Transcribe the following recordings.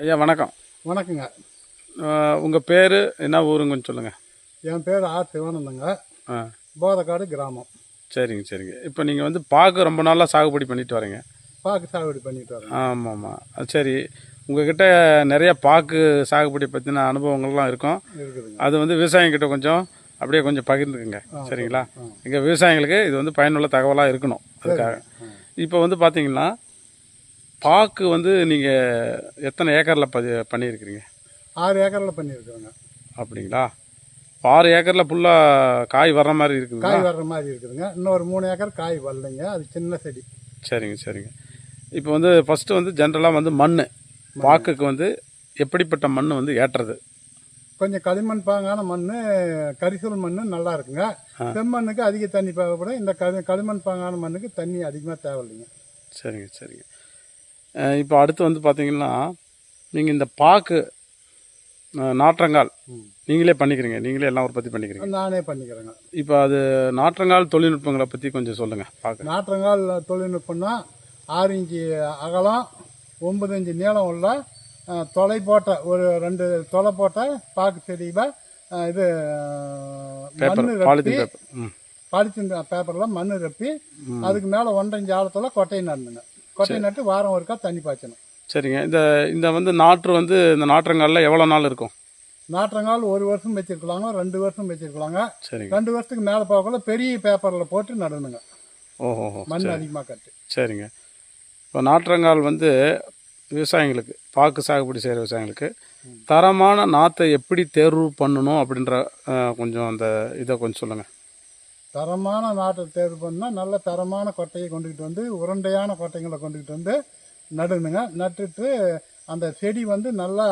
ஐயா வணக்கம். வணக்கங்க. உங்கள் பேர் என்ன ஊருங்க கொஞ்சம் சொல்லுங்கள் என் பேர் ஆர் சிவானந்தங்க. ஆ. போதக்காடு கிராமம். சரிங்க சரிங்க. இப்போ நீங்கள் வந்து பாக்கு ரொம்ப நாளாக சாகுபடி பண்ணிட்டு வரீங்க. பாக்கு சாகுபடி பண்ணிட்டு வரேன் ஆமாம். ஆமாம் அது சரி. உங்ககிட்ட நிறைய பாக்கு சாகுபடி பற்றின அனுபவங்கள்லாம் இருக்கும். அது வந்து விவசாயிங்கிட்ட கொஞ்சம் அப்படியே கொஞ்சம் பகிர்ந்துக்குங்க. சரிங்களா? எங்கள் விவசாயிகளுக்கு இது வந்து பயனுள்ள தகவலாக இருக்கணும். அதுக்காக. இப்போ வந்து பார்த்தீங்கன்னா பாக்கு வந்து நீங்கள் எத்தனை ஏக்கரில் பதி பண்ணியிருக்கிறீங்க? ஆறு ஏக்கரில் பண்ணியிருக்கிறேங்க. அப்படிங்களா? ஆறு ஏக்கரில் ஃபுல்லாக காய் வர்ற மாதிரி இருக்குதுங்களா? காய் வர்ற மாதிரி இருக்குதுங்க. இன்னொரு மூணு ஏக்கர் காய் வரலைங்க. அது சின்ன செடி. சரிங்க சரிங்க. இப்போ வந்து ஃபஸ்ட்டு வந்து ஜென்ரலாக வந்து மண் பாக்குக்கு வந்து எப்படிப்பட்ட மண் வந்து ஏற்றுறது கொஞ்சம் களிமண் பாங்கான மண் கரிசல் மண் நல்லா இருக்குங்க. செம்மண்ணுக்கு அதிக தண்ணி தேவைப்படும். இந்த களி களிமண் பாங்கான மண்ணுக்கு தண்ணி அதிகமாக தேவையில்லைங்க. சரிங்க சரிங்க. இப்போ அடுத்து வந்து பார்த்தீங்கன்னா நீங்கள் இந்த பாக்கு நாற்றங்கால் நீங்களே பண்ணிக்கிறீங்க. நீங்களே எல்லாம் உற்பத்தி பண்ணிக்கிறீங்க. நானே பண்ணிக்கிறேங்க. இப்போ அது நாற்றங்கால் தொழில்நுட்பங்களை பற்றி கொஞ்சம் சொல்லுங்கள் பாக்கு. நாற்றங்கால் தொழில்நுட்பம்னா ஆறு இன்ச்சு அகலம் ஒன்பது இன்ச்சு நீளம் உள்ள தொலை போட்ட ஒரு ரெண்டு தொலை போட்ட பாக்கு செடியில் இது மண் ரப்பி பாலித்தீன் பேப்பரில் மண் ரப்பி அதுக்கு மேலே ஒன்றரை இன்ச்சு ஆழத்தில் கொட்டையை நடணுங்க கொட்டை நட்டு வாரம் ஒருக்கா தண்ணி பாய்ச்சணும். சரிங்க. இந்த இந்த வந்து நாற்று வந்து இந்த நாற்றங்காலில் எவ்வளோ நாள் இருக்கும்? நாற்றங்கால் ஒரு வருஷம் வச்சிருக்கலாங்க ரெண்டு வருஷம் வச்சிருக்கலாங்க. சரிங்க. ரெண்டு வருஷத்துக்கு மேலே போகக்குள்ள பெரிய பேப்பரில் போட்டு நடணுங்க. ஓஹோ மண் அதிகமாக கட்டு. சரிங்க. இப்போ நாற்றங்கால் வந்து விவசாயிங்களுக்கு பாக்கு சாகுபடி செய்கிற விவசாயிங்களுக்கு தரமான நாற்றை எப்படி தேர்வு பண்ணணும் அப்படின்ற கொஞ்சம் அந்த இதை கொஞ்சம் சொல்லுங்கள் தரமான நாட்டை தேர்வு பண்ணால் நல்ல தரமான கொட்டையை கொண்டுக்கிட்டு வந்து உருண்டையான கொட்டைங்களை கொண்டுக்கிட்டு வந்து நடுணுங்க நட்டுட்டு அந்த செடி வந்து நல்லா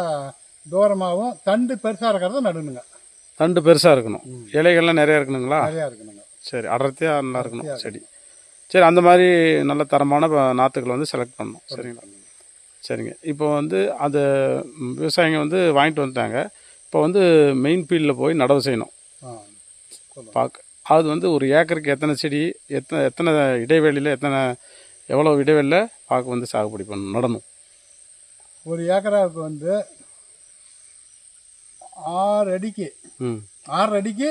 தூரமாகவும் தண்டு பெருசாக இருக்கிறத நடுணுங்க தண்டு பெருசாக இருக்கணும். இலைகள்லாம் நிறையா இருக்கணுங்களா? நிறையா இருக்கணுங்க. சரி அடர்த்தியாக நல்லா இருக்கணும் செடி. சரி அந்த மாதிரி நல்ல தரமான நாற்றுகளை வந்து செலக்ட் பண்ணணும். சரிங்களா? சரிங்க. இப்போ வந்து அது ம், விவசாயிங்க வந்து வாங்கிட்டு வந்துட்டாங்க. இப்போ வந்து மெயின் ஃபீல்டில் போய் நடவு செய்யணும். பாக்கு அது வந்து ஒரு ஏக்கருக்கு எத்தனை செடி எத்தனை எத்தனை இடைவெளியில் எத்தனை எவ்வளோ இடைவெளியில் பாக்கு வந்து சாகுபடி பண்ணணும் நடணும். ஒரு ஏக்கராவுக்கு வந்து ஆறு அடிக்கு ம். ஆறு அடிக்கு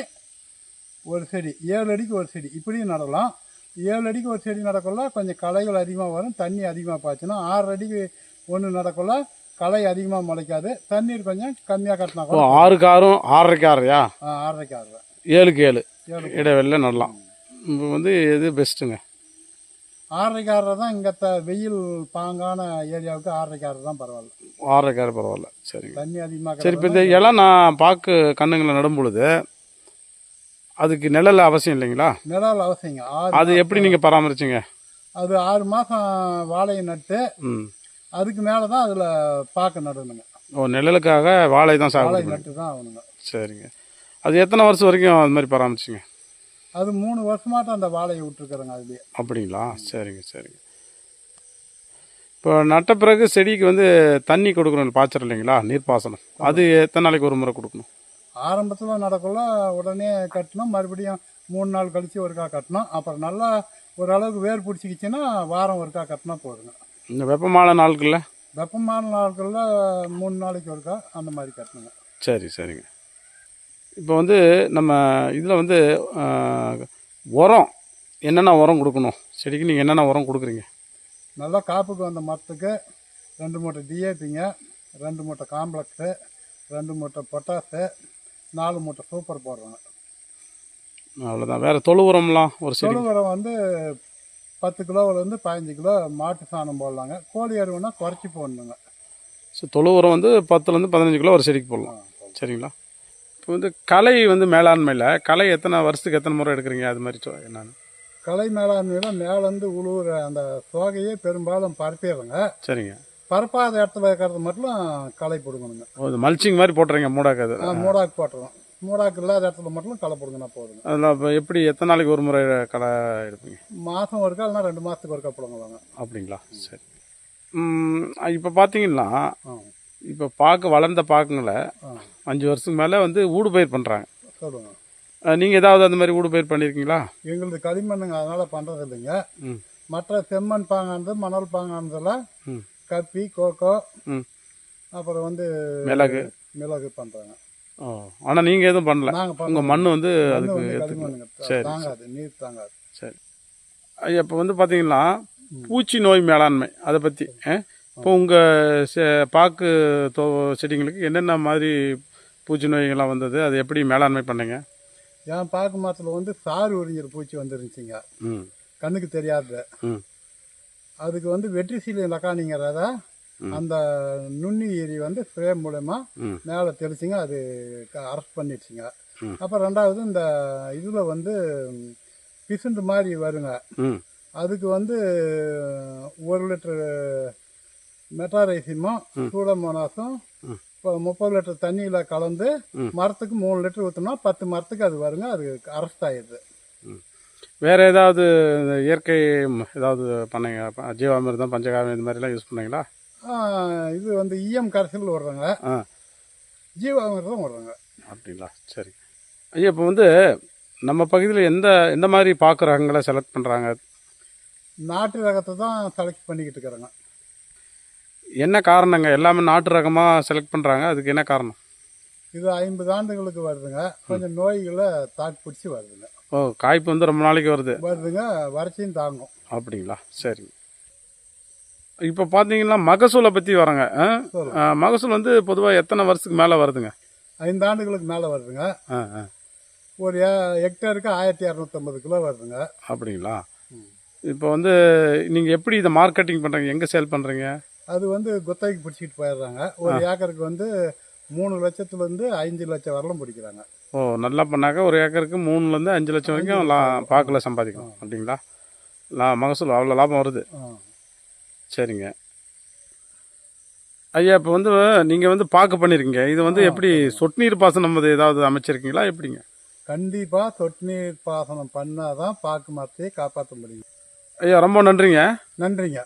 ஒரு செடி ஏழு அடிக்கு ஒரு செடி இப்படியும் நடலாம். ஏழு அடிக்கு ஒரு செடி நடக்கல கொஞ்சம் களைகள் அதிகமாக வரும் தண்ணி அதிகமாக பாய்ச்சணும் ஆறு அடிக்கு ஒன்று நடக்கல களை அதிகமாக முளைக்காது தண்ணீர் கொஞ்சம் கம்மியாக கட்டினா ஆறுக்கு ஆறும் ஆறரைக்கு ஆறையா? ஆறரைக்கு ஆறு ஏழுக்கு ஏழு ஏழு. இடைவெளியில் நடலாம். இப்போ வந்து எது பெஸ்ட்டுங்க ஆறரைக்கு ஆறு தான் இங்கே த வெயில் பாங்கான ஏரியாவுக்கு ஆறரைக்கு ஆறு தான் பரவாயில்ல. ஆறரைக்கு ஆறு பரவாயில்ல. சரிங்க. தண்ணி அதிகமாக சரி இப்போ இந்த இலை நான் பாக்கு கண்ணுங்களை நடும் பொழுது அதுக்கு நிழல் அவசியம் இல்லைங்களா? நிழல் அவசியங்க. அது எப்படி நீங்கள் பராமரிச்சிங்க? அது ஆறு மாதம் வாழையை நட்டு ம். அதுக்கு மேலே தான் அதில் பாக்கு நடணுங்க. ஓ நிழலுக்காக வாழை தான் சாகுபடி. நட்டு தான் ஆகணுங்க. சரிங்க. அது எத்தனை வருஷம் வரைக்கும் அது மாதிரி பராமரிச்சிங்க? அது மூணு வருஷமாட்டம் அந்த வாழையை விட்டுருக்குறேங்க அதுலேயே. அப்படிங்களா? சரிங்க சரிங்க. இப்போ நட்ட பிறகு செடிக்கு வந்து தண்ணி கொடுக்கணும் பாய்ச்சல் இல்லைங்களா? நீர்ப்பாசனம். அது எத்தனை நாளைக்கு ஒரு முறை கொடுக்கணும்? ஆரம்பத்தில் நடக்குள்ள உடனே கட்டணும் மறுபடியும் மூணு நாள் கழிச்சு ஒருக்கா கட்டணும். அப்புறம் நல்லா ஓரளவுக்கு வேர் பிடிச்சிக்கிச்சுன்னா வாரம் ஒருக்கா கட்டினா போதுங்க. இந்த வெப்பமான நாட்களில்? வெப்பமான நாட்களில் மூணு நாளைக்கு ஒருக்கா அந்த மாதிரி கட்டணுங்க. சரி சரிங்க. இப்போ வந்து நம்ம இதில் வந்து உரம். என்னென்ன உரம் கொடுக்கணும்? செடிக்கு நீங்கள் என்னென்ன உரம் கொடுக்குறீங்க? நல்லா காப்புக்கு வந்த மரத்துக்கு ரெண்டு மூட்டை டிஏபிங்க ரெண்டு மூட்டை காம்ப்ளெக்ஸு ரெண்டு மூட்டை பொட்டாஸு நாலு மூட்டை சூப்பர் போடுறோங்க. அவ்வளோதான் வேறு தொழு உரம்லாம் ஒரு தொழு உரம் வந்து பத்து கிலோவிலேருந்து பதினஞ்சு கிலோ மாட்டு சாணம் போடலாங்க. கோழி எருவுனா குறைச்சி போடணுங்க. ஸோ தொழு உரம் வந்து பத்துலேருந்து பதினஞ்சு கிலோ ஒரு செடிக்கு போடலாம். சரிங்களா? இப்போ வந்து களை வந்து மேலாண்மையில் களை எத்தனை வருஷத்துக்கு எத்தனை முறை எடுக்கிறீங்க? அது மாதிரி சொ- என்னன்னு. கலை மேலாண்மையில் மேலேருந்து உழுவுற அந்த சோகையே பெரும்பாலும் பரப்பிடுறோங்க சரிங்க. பரப்பாத இடத்துல இருக்கிறது மட்டும் களை பிடுங்கணுங்க. மல்ச்சிங் மாதிரி போட்டுறீங்க மூடாக்கு அது. மூடாக்கு போட்டுருவோம் மூடாக்கு இல்லாத இடத்துல மட்டும் களை பிடுங்கினா போதுங்க. அதில் இப்போ எப்படி எத்தனை நாளைக்கு ஒரு முறை களை எடுப்பீங்க? மாதம் ஒருக்கா இல்லைனா ரெண்டு மாதத்துக்கு ஒருக்கா பிடுங்கலாங்க. அப்படிங்களா? சரி. இப்போ பார்த்தீங்கன்னா இப்போ பாக்கு வளர்ந்த பாக்குங்களை ஆ. அஞ்சு வருஷத்துக்கு மேலே வந்து ஊடு பயிர் பண்ணுறாங்க நீங்கள் ஏதாவது அந்த மாதிரி ஊடு பயிர் பண்ணியிருக்கீங்களா எங்களுது களிமண்ணுங்க அதனால் பண்ணுறது இல்லைங்க. மற்ற செம்மண் பாங்கானது மணல் பாங்கானதெல்லாம் ம். கப்பி கோகோ ம். அப்புறம் வந்து மிளகு. மிளகு பண்ணுறாங்க ஓ ஆனால் நீங்கள் எதுவும் பண்ணல. உங்கள் மண் வந்து அதுக்கு தாங்காது நீர் தாங்காது. சரி. இப்போ வந்து பார்த்தீங்கன்னா பூச்சி நோய் மேலாண்மை அதை பற்றி இப்போ உங்கள் பாக்கு தோ செடிங்களுக்கு என்னென்ன மாதிரி பூச்சி நோய்கள்லாம் வந்தது? அது எப்படி மேலாண்மை பண்ணீங்க? என் பாக்கு மரத்தில் வந்து சாறு உறிஞ்சிற பூச்சி வந்துருந்துச்சிங்க. கண்ணுக்கு தெரியாத. அதுக்கு வந்து வெற்றி சீலை லக்கானிங்கிறத அந்த நுண்ணுயிரி வந்து ஸ்ப்ரே மூலயமா மேலே தெளிச்சிங்க அது அரெஸ்ட் பண்ணிடுச்சுங்க. அப்புறம் ரெண்டாவது இந்த இதில் வந்து பிசுண்டு மாதிரி வருங்க. அதுக்கு வந்து ஒரு லிட்டரு மெட்டாரைசிமும் சூடமோனாஸும் ம். இப்போ முப்பது லிட்டர் தண்ணியில் கலந்து. மரத்துக்கு மூணு லிட்டர் ஊற்றினா பத்து மரத்துக்கு அது வருங்க அது அரெஸ்ட் ஆயிடுது வேறு ஏதாவது இயற்கை ஏதாவது பண்ணீங்க? ஜீவாமிர்தம் பஞ்சகாவியம் இந்த மாதிரிலாம் யூஸ் பண்ணீங்களா? இது வந்து இஎம் கரைசல் விடுறாங்க ஜீவாமிர்தம் விடுறாங்க அப்படிங்களா? சரி. ஐயா இப்போ வந்து நம்ம பகுதியில் எந்த எந்த மாதிரி பாக்கு ரகங்களை செலக்ட் பண்ணுறாங்க நாட்டு ரகத்தை தான் செலக்ட் பண்ணிக்கிட்டு இருக்கிறாங்க. என்ன காரணங்க? எல்லாமே நாட்டு ரகமாக செலக்ட் பண்ணுறாங்க அதுக்கு என்ன காரணம்? இது ஐம்பது ஆண்டுகளுக்கு வருதுங்க. கொஞ்சம் நோய்களை தாக்கு பிடிச்சி வருதுங்க. ஓ காய்ப்பு வந்து ரொம்ப நாளைக்கு வருது. வருதுங்க. வறட்சியும் தாங்கும். அப்படிங்களா? சரிங்க இப்போ பார்த்தீங்கன்னா மகசூலை பற்றி வரங்க. மகசூல் வந்து பொதுவாக எத்தனை வருஷத்துக்கு மேலே வருதுங்க? ஐந்து ஆண்டுகளுக்கு மேலே வருதுங்க. ஒரு ஹெக்டருக்கு ஆயிரத்தி இரநூத்தம்பது கிலோ வருதுங்க. அப்படிங்களா? இப்போ வந்து நீங்கள் எப்படி இதை மார்க்கெட்டிங் பண்ணுறீங்க எங்கே சேல் பண்ணுறீங்க அது வந்து குத்தகைக்கு பிடிச்சிட்டு போயிடுறாங்க. ஒரு ஏக்கருக்கு வந்து மூணு லட்சத்துலேருந்து அஞ்சு லட்சம் வரலும் பிடிக்கிறாங்க. ஓ நல்லா பண்ணாக்க ஒரு ஏக்கருக்கு மூணுலேருந்து அஞ்சு லட்சம் வரைக்கும் லா பாக்கில் சம்பாதிக்கலாம் அப்படிங்களா? லா மகசூல் அவ்வளோ லாபம் வருது. சரிங்க. ஐயா இப்போ வந்து நீங்கள் வந்து பாக்கு பண்ணியிருக்கீங்க இது வந்து எப்படி சொட்டு நீர் பாசனம் ஏதாவது அமைச்சிருக்கீங்களா? எப்படிங்க? கண்டிப்பாக சொட்டு நீர் பாசனம் பண்ணாதான் பாக்கு மரத்தையே காப்பாற்ற முடியும். ஐயா ரொம்ப நன்றிங்க. நன்றிங்க.